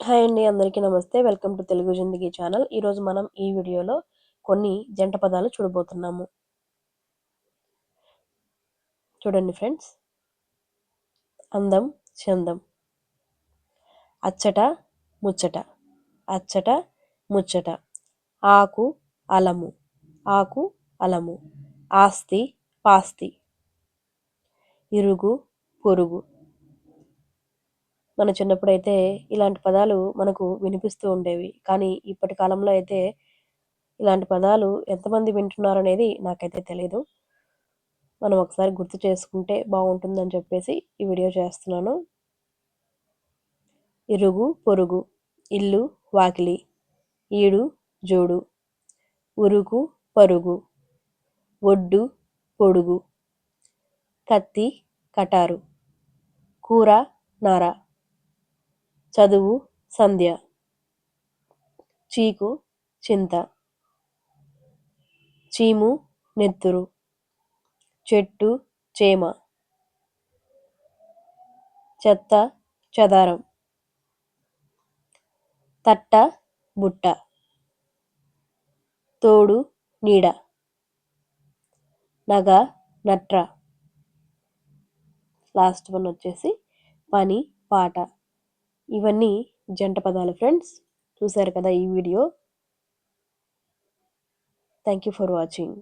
Hi అండి అందరికీ నమస్తే. Welcome to Telugu Zindagi channel. ఈరోజు మనం ఈ వీడియోలో కొన్ని జంట పదాలు చూడబోతున్నాము. చూడండి ఫ్రెండ్స్. అందం చందం. అచ్చట ముచ్చట. అచ్చట ముచ్చట. ఆకు అలము. ఆకు అలము. ఆస్తి పాస్తి. ఇరుగు పొరుగు. మన చిన్నప్పుడు అయితే ఇలాంటి పదాలు మనకు వినిపిస్తూ ఉండేవి. కానీ ఇప్పటి కాలంలో అయితే ఇలాంటి పదాలు ఎంతమంది వింటున్నారు అనేది నాకైతే తెలియదు మనం ఒకసారి గుర్తు చేసుకుంటే బాగుంటుందని చెప్పేసి ఈ వీడియో చేస్తున్నాను. ఇరుగు పొరుగు ఇల్లు వాకిలి ఈడు జోడు ఉరుకు పరుగు ఒడ్డు పొడుగు కత్తి కటారు కూర నార. చదువు సంధ్య. చీకు చింత. చీము నెత్తురు. చెట్టు చేమ. చెత్త చెదారం. తట్ట బుట్ట. తోడు నీడ. నగ నట్ర. లాస్ట్ వన్ వచ్చేసి పని పాట. ఇవన్నీ జంట పదాలు ఫ్రెండ్స్. చూశారు కదా ఈ video? Thank you for watching